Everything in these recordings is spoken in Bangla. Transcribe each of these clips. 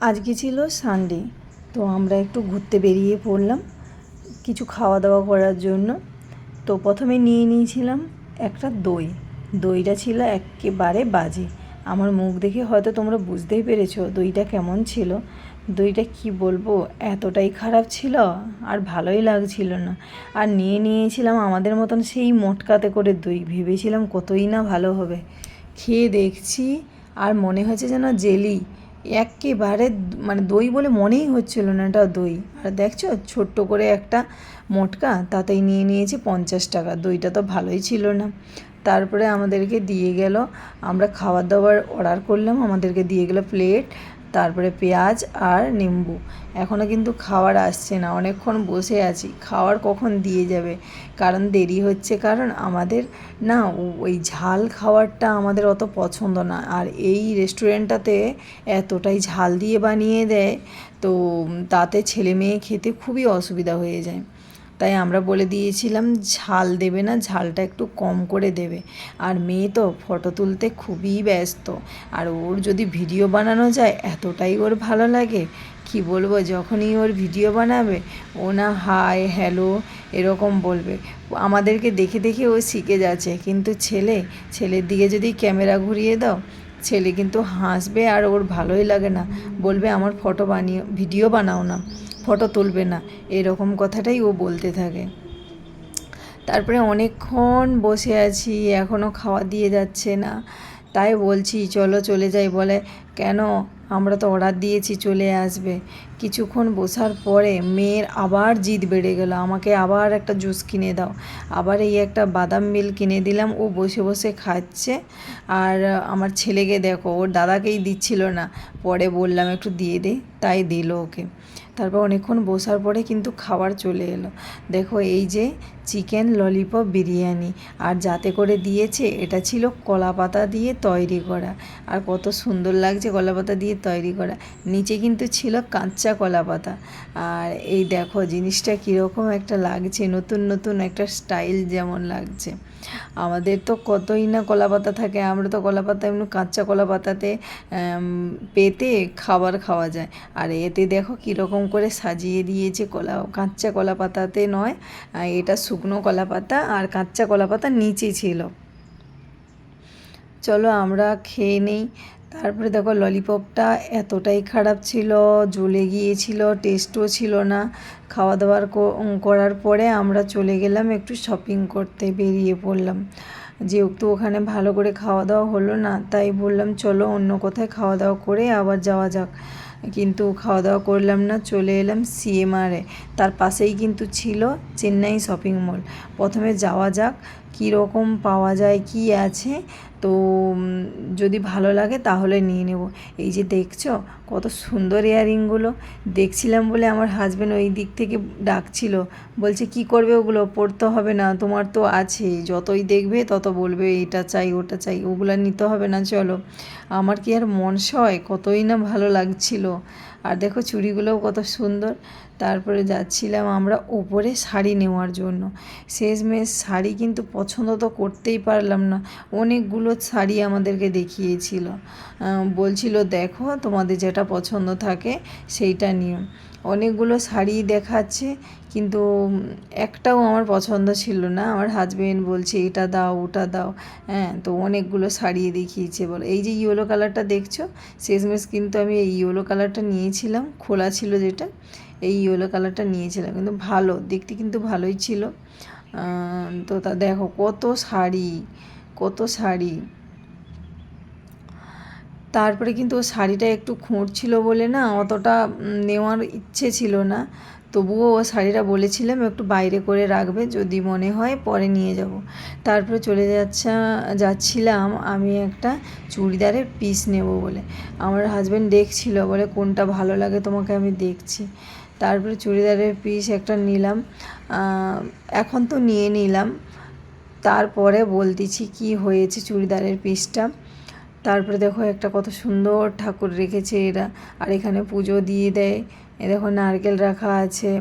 আজকে ছিল সানডে তো আমরা একটু ঘুরতে বেরিয়ে পড়লাম, কিছু খাওয়া দাওয়া করার জন্য। তো প্রথমে নিয়ে নিয়েছিলাম একটা দই। দইটা ছিল একেবারে বাজে। আমার মুখ দেখে হয়তো তোমরা বুঝতেই পেরেছ দইটা কেমন ছিল। দইটা কি বলব, এতটাই খারাপ ছিল আর ভালোই লাগছিল না। আর নিয়ে নিয়েছিলাম আমাদের মতন সেই মটকাতে করে দই। ভেবেছিলাম কতই না ভালো হবে। খেয়ে দেখছি আর মনে হয়েছে যেন জেলি। একেবারে মানে দই বলে মনেই হচ্ছিল না এটা দই। আর দেখছ, ছোট্ট করে একটা মোটকা, তাতেই নিয়ে নিয়েছি পঞ্চাশ টাকা। দইটা তো ভালোই ছিল না। তারপরে আমাদেরকে দিয়ে গেল, আমরা খাবার দাবার অর্ডার করলাম, আমাদেরকে দিয়ে গেল প্লেট তারপরে পেঁয়াজ আর নিম্বু। এখনও কিন্তু খাবার আসছে না, অনেকক্ষণ বসে আছি। খাবার কখন দিয়ে যাবে? কারণ দেরি হচ্ছে, কারণ আমাদের না, ওই ঝাল খাবারটা আমাদের অত পছন্দ না। আর এই রেস্টুরেন্টটাতে এতটাই ঝাল দিয়ে বানিয়ে দেয়, তো তাতে ছেলে মেয়ে খেতে খুবই অসুবিধা হয়ে যায়। তাই আমরা বলে দিয়েছিলাম, ঝাল দেবে না, ঝালটা একটু কম করে দেবে। আর মেয়ে তো ফটো তুলতে খুবই ব্যস্ত। আর ওর যদি ভিডিও বানানো যায়, এতটাই ওর ভালো লাগে। কি বলব, যখনই ওর ভিডিও বানাবে, ও না হাই হ্যালো, এরকম বলবে। আমাদেরকে দেখে দেখে ও শিখে যাচ্ছে। কিন্তু ছেলে, ছেলের দিকে যদি ক্যামেরা ঘুরিয়ে দাও, ছেলে কিন্তু হাসবে আর ওর ভালোই লাগে না। বলবে, আমার ফটো বানিয়ে, ভিডিও বানাও না। ফটো তুলবে না। এরকম কথাটাই ও বলতে থাকে। তারপরে অনেকক্ষণ বসে আছি এখনও খাওয়া দিয়ে যাচ্ছে না। তাই বলছি, চলো চলে যাই। বলে, কেন? আমরা তো অর্ডার দিয়েছি, চলে আসবে। কিছুক্ষণ বসার পরে মেয়ের আবার জিদ বেড়ে গেল। আমাকে আবার একটা জুস কিনে দাও। আবার এই একটা বাদাম মিল কিনে দিলাম। ও বসে বসে খাচ্ছে। আর আমার ছেলেকে দেখো, ওর দাদাকেই দিচ্ছিল না। পরে বললাম, একটু দিয়ে দে। তাই দিল ওকে। তারপর অনেকক্ষণ বসার পরে কিন্তু খাবার চলে এলো। দেখো, এই যে চিকেন ললিপপ বিরিয়ানি। আর যাতে করে দিয়েছে, এটা ছিল কলা পাতা দিয়ে তৈরি করা। আর কত সুন্দর লাগছে কলা পাতা দিয়ে তৈরি করা। নিচে কিন্তু ছিল কাঁচা কলা পাতা। আর এই দেখো, জিনিসটা কীরকম একটা লাগছে, নতুন নতুন একটা স্টাইল যেমন লাগছে। আমাদের তো কতই না কলা পাতা থাকে, আমরা তো কলা পাতা এমনি কাঁচা কলা পাতাতে পেতে খাবার খাওয়া যায়। আর এতে দেখো কীরকম করে সাজিয়ে দিয়েছে কলা, কাঁচা কলা পাতাতে নয় এটা শুকনো কলা পাতা আর কাঁচা কলা পাতা নিচে ছিল। চলো আমরা খেয়ে নেই। তারপরে দেখো ললিপপটা এতটাই খারাপ ছিল, জ্বলে গিয়েছিল টেস্টও ছিল না। খাওয়া দাওয়ার করার পরে আমরা চলে গেলাম একটু শপিং করতে, বেরিয়ে পড়লাম। যেহেতু ওখানে ভালো করে খাওয়া দাওয়া হলো না, তাই বললাম, চলো অন্য কোথায় খাওয়া দাওয়া করে আবার যাওয়া যাক। কিন্তু খাওয়া দাওয়া করলাম না, চলে এলাম সিএমআরে তার পাশেই কিন্তু ছিল চেন্নাই শপিং মল প্রথমে যাওয়া যাক কী রকম পাওয়া যায়, কি আছে? তো যদি ভালো লাগে তাহলে নিয়ে নেব। এই যে দেখছ, কত সুন্দর ইয়াররিংগুলো দেখছিলাম বলে আমার হাজবেন্ড ওই দিক থেকে ডাকছিল। বলছে, কি করবে ওগুলো? পড়তে হবে না, তোমার তো আছে। যতই দেখবে তত বলবে, এটা চাই, ওটা চাই, ওগুলো নিতে হবে না, চলো। আমার কি আর মন সয়? কতই না ভালো লাগছিল। আর দেখো, চুড়িগুলোও কত সুন্দর। তারপরে যাচ্ছিলাম আমরা ওপরে শাড়ি নেওয়ার জন্য। শেষমেশ শাড়ি কিন্তু পছন্দ তো করতেই পারলাম না। অনেকগুলো শাড়ি আমাদেরকে দেখিয়েছিল। বলছিল, দেখো, তোমাদের যেটা পছন্দ থাকে সেইটা নিও। অনেকগুলো শাড়ি দেখাচ্ছে, কিন্তু একটাও আমার পছন্দ ছিল না। আমার হাজবেন্ড বলছে, এটা দাও, ওটা দাও। হ্যাঁ তো অনেকগুলো শাড়ি দেখিয়েছে বলো। এই যে ইয়েলো কালারটা দেখছ, শেষমেশ কিন্তু আমি এই ইয়েলো কালারটা নিয়েছিলাম, খোলা ছিল যেটা, এই ইয়েলো কালারটা নিয়েছিলাম। কিন্তু ভালো, দেখতে কিন্তু ভালোই ছিল। তো তা দেখো, কত শাড়ি। কত শাড়ি? তারপরে কিন্তু ও শাড়িটা একটু খুঁড়ছিল বলে না, অতটা নেওয়ার ইচ্ছে ছিল না। তবুও ও শাড়িটা বলেছিলাম, একটু বাইরে করে রাখবে, যদি মনে হয় পরে নিয়ে যাব। তারপরে চলে যাচ্ছা, যাচ্ছিলাম, আমি একটা চুড়িদারের পিস নেব বলে। আমার হাজব্যান্ড দেখছিল, বলে কোনটা ভালো লাগে তোমাকে আমি দেখছি। তারপরে চুড়িদারের পিস একটা নিলাম এখন তো নিয়ে নিলাম। তারপরে বলতেছি কি হয়েছে চুড়িদারের পিসটা। তারপরে দেখো একটা কত সুন্দর ঠাকুর রেখেছে এরা। আর এখানে পুজো দিয়ে দেয়। এ দেখো নারকেল রাখা আছে।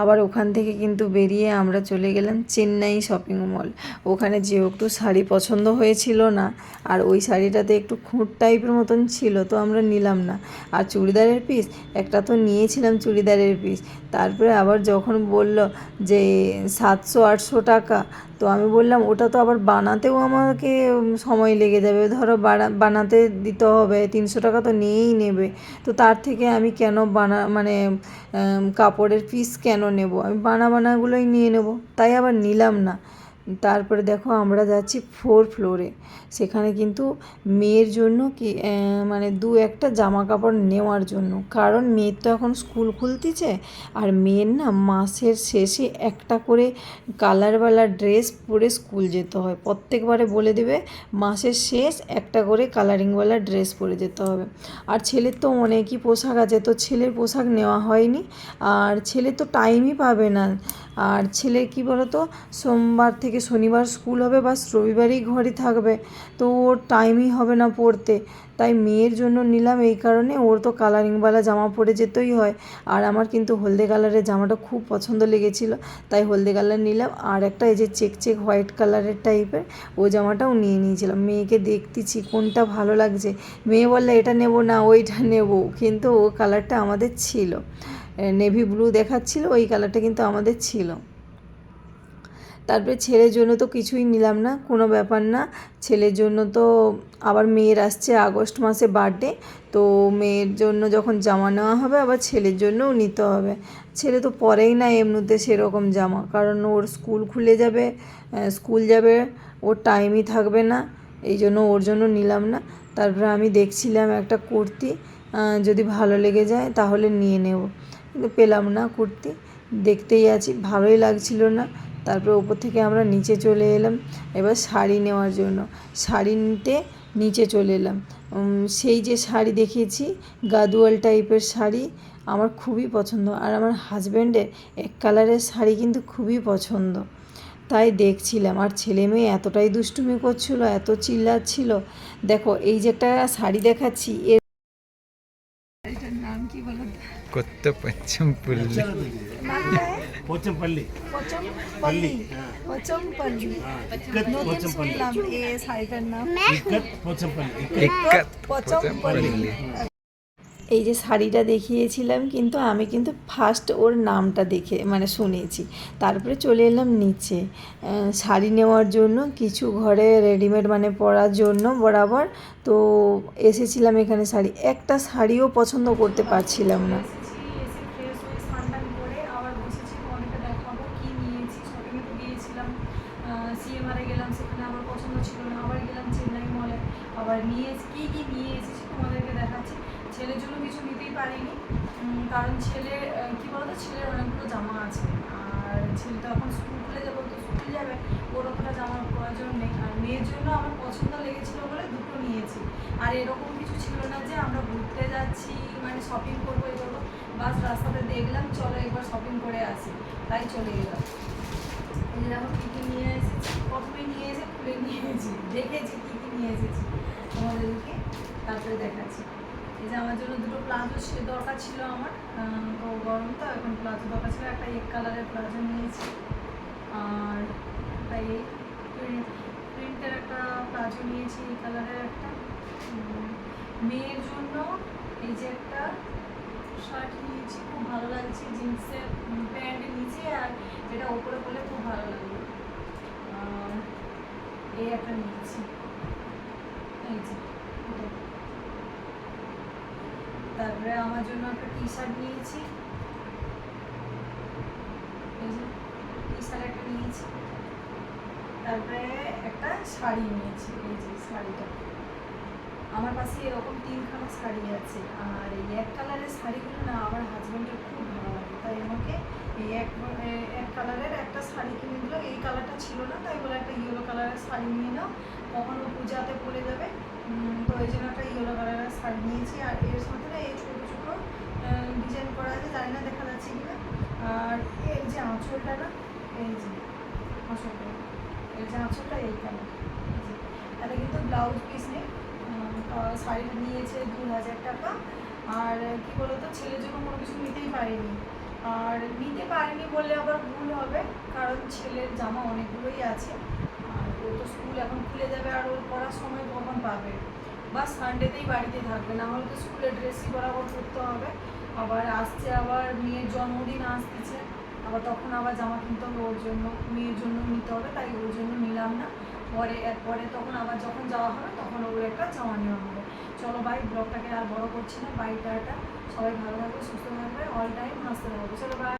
আবার ওখান থেকে কিন্তু বেরিয়ে আমরা চলে গেলাম চেন্নাই শপিং মল ওখানে যেহেতু শাড়ি পছন্দ হয়েছিল না, আর ওই শাড়িটাতে একটু খুঁট টাইপের মতন ছিল, তো আমরা নিলাম না। আর চুড়িদারের পিস একটা তো নিয়েছিলাম চুড়িদারের পিস তারপরে আবার যখন বলল যে সাতশো, আটশো টাকা, তো আমি বললাম, ওটা তো আবার বানাতেও আমাকে সময় লেগে যাবে। ধরো বানা- বানাতে দিতে হবে, তিনশো টাকা তো নিয়েই নেবে। তো তার থেকে আমি কেন বানা মানে কাপড়ের পিস কেন নেব। আমি বানা বানাগুলোই নিয়ে নেব। তাই আবার নিলাম না। তারপরে দেখো আমরা যাচ্ছি ফোর ফ্লোরে সেখানে কিন্তু মেয়ের জন্য কি মানে দু একটা জামা কাপড় নেওয়ার জন্য। কারণ মেয়ের তো এখন স্কুল খুলতেছে, আর মেয়ের না মাসের শেষে একটা করে কালারওয়ালা ড্রেস পরে স্কুল যেতে হয়। প্রত্যেকবারে বলে দেবে, মাসের শেষ একটা করে কালারিংওয়ালা ড্রেস পরে যেতে হবে। আর ছেলের তো অনেকই পোশাক আছে, তো ছেলের পোশাক নেওয়া হয়নি। আর ছেলে তো টাইমই পাবে না। আর ছেলে কি বলতো, সোমবার থেকে শনিবার স্কুল হবে বা রবিবারই ঘরে থাকবে। তো ওর টাইমই হবে না পড়তে। তাই মেয়ের জন্য নিলাম এই কারণে ওর তো কালারিংওয়ালা জামা পরে যেতেই হয়। আর আমার কিন্তু হলদে কালারের জামাটা খুব পছন্দ লেগেছিল, তাই হলদে কালার নিলাম। আর একটা এই যে চেক চেক হোয়াইট কালারের টাইপের ও জামাটাও নিয়ে নিয়েছিলাম। মেয়েকে দেখতেছি কোনটা ভালো লাগছে। মেয়ে বললে, এটা নেব না, ওইটা নেব। কিন্তু ও কালারটা আমাদের ছিল। নেভি ব্লু দেখাচ্ছিল, ওই কালারটা কিন্তু আমাদের ছিল। তারপরে ছেলের জন্য তো কিছুই নিলাম না, কোনো ব্যাপার না। ছেলের জন্য তো আবার মেয়ের আসছে আগস্ট মাসে বার্থডে তো মেয়ের জন্য যখন জামা নেওয়া হবে, আবার ছেলের জন্যও নিতে হবে। ছেলে তো পরেই না এমনিতে সেরকম জামা, কারণ ওর স্কুল খুলে যাবে স্কুল যাবে, ওর টাইমই থাকবে না, এই জন্য ওর জন্য নিলাম না। তারপরে আমি দেখছিলাম একটা কুর্তি যদি ভালো লেগে যায় তাহলে নিয়ে নেব। কিন্তু পেলাম না কুর্তি। দেখতেই আছি, ভালোই লাগছিল না। তারপরে ওপর থেকে আমরা নিচে চলে এলাম, এবার শাড়ি নেওয়ার জন্য। শাড়ি নিতে নিচে চলে এলাম। সেই যে শাড়ি দেখিয়েছি, গাদুয়াল টাইপের শাড়ি, আমার খুবই পছন্দ। আর আমার হাজব্যান্ডের এক কালারের শাড়ি কিন্তু খুবই পছন্দ। তাই দেখছিলাম, আর ছেলে মেয়ে এতটাই দুষ্টুমি করছিল, এত চিল্লাচ্ছিল। দেখো, এই যে একটা শাড়ি দেখাচ্ছি, এর শাড়িটার নাম কি বলো তো? కొత్త పచ్చం పుల్లి పోచంపల్లి পচমপল্লি পচমপল্লি নতুন শুনলাম এ শাড়িটার নাম ఇక్కత్ పోచంపల్లి ఇక్కత్ পচমপল্লি পচমপল্লি এই যে শাড়িটা দেখিয়েছিলাম কিন্তু আমি কিন্তু ফার্স্ট ওর নামটা দেখে মানে শুনেছি তারপরে চলে এলাম নিচে আহ, শাড়ি নেওয়ার জন্য কিছু ঘরে রেডিমেড মানে পরার জন্য বরাবর তো এসেছিলাম এখানে শাড়ি একটা শাড়িও পছন্দ করতে পারছিলাম না কি বলতো? ছেলের অনেকগুলো জামা আছে। আর ছেলে তো এখন স্কুল খুলে যাবে তো স্কুল যাবে। ওর অতটা জামার প্রয়োজন নেই। আর মেয়ের জন্য আমার পছন্দ লেগেছিলো বলে দুটো নিয়েছি। আর এরকম কিছু ছিল না যে আমরা ঘুরতে যাচ্ছি মানে শপিং করব এই করব। বাস রাস্তাতে দেখলাম, চলো একবার শপিং করে আসি। তাই চলে গেলাম এই দেখো কী কী নিয়ে এসেছি। প্রথমে নিয়ে এসে খুলে নিয়ে এসেছি দেখেছি কী কী নিয়ে এসেছি তোমাদেরকে। তারপরে দেখাচ্ছি। এই যে আমার জন্য দুটো প্লাজো ছিল দরকার ছিল আমার তো গরম তো, এখন প্লাজো দরকার ছিল, একটা এক কালারের প্লাজো নিয়েছি। আর তাই প্রিন্টের একটা প্লাজো নিয়েছি, এই কালারের একটা। মেয়ের জন্য এই যে একটা শার্ট নিয়েছি, খুব ভালো লাগছে, জিন্সের প্যান্ট নিচে আর এটা ওপরে পরলে খুব ভালো লাগবে। এই একটা নিয়েছি। এই যে এটা। তারপরে আমার জন্য একটা টি শার্ট নিয়েছি টি শার্ট একটা নিয়েছি। তারপরে একটা শাড়ি নিয়েছি, এই যে শাড়িটা। আমার পাশে এরকম তিনখানা শাড়ি আছে, আর এই এক কালারের শাড়িগুলো না আমার হাজব্যান্ডের খুব ভালো লাগে। তাই আমাকে এই এক এক কালারের একটা শাড়ি কিনে দিল। এই কালারটা ছিল না, তাই বলে একটা ইয়েলো কালারের শাড়ি নিয়ে নাও। কখনো পূজাতে পরে যাবে। তো এই জন্য একটা ইয়েলো কালারের শাড়ি নিয়েছি আর এর সাথে না এই ছোটো ছোটো ডিজাইন করা আছে, জানি না দেখা যাচ্ছে কিনা। আর এর যে আঁচলটা না, এই যে আঁচলটা এর যে আঁচলটা এই কালার তাহলে কিন্তু ব্লাউজ পিস নেই। শাড়িটা নিয়েছে দু হাজার টাকা। আর কি বলতো, ছেলের জন্য কোনো কিছু নিতেই পারিনি। আর নিতে পারিনি বললে আবার ভুল হবে, কারণ ছেলের জামা অনেকগুলোই আছে। ও তো স্কুল এখন খুলে যাবে আর ওর পড়ার সময় কখন পাবে? বা সানডেতেই বাড়িতে থাকবে, না হলে তো স্কুলে ড্রেসই বরাবর করতে হবে। আবার আসছে আবার মেয়ের জন্মদিন আসতেছে, আবার তখন আবার জামা কিনতে হবে ওর জন্য, মেয়ের জন্য নিতে হবে, তাই ওর জন্য নিলাম না। পরে পরে তখন আবার যখন যাওয়া হবে, তখন ওর একটা জামা নেওয়া হবে। চলো ভাই ব্লগটাকে আর বড় করছি না বাই টাটা। সবাই ভালো থাকবে সুস্থ থাকবে অল টাইম হাসতে থাকবে চলো বাই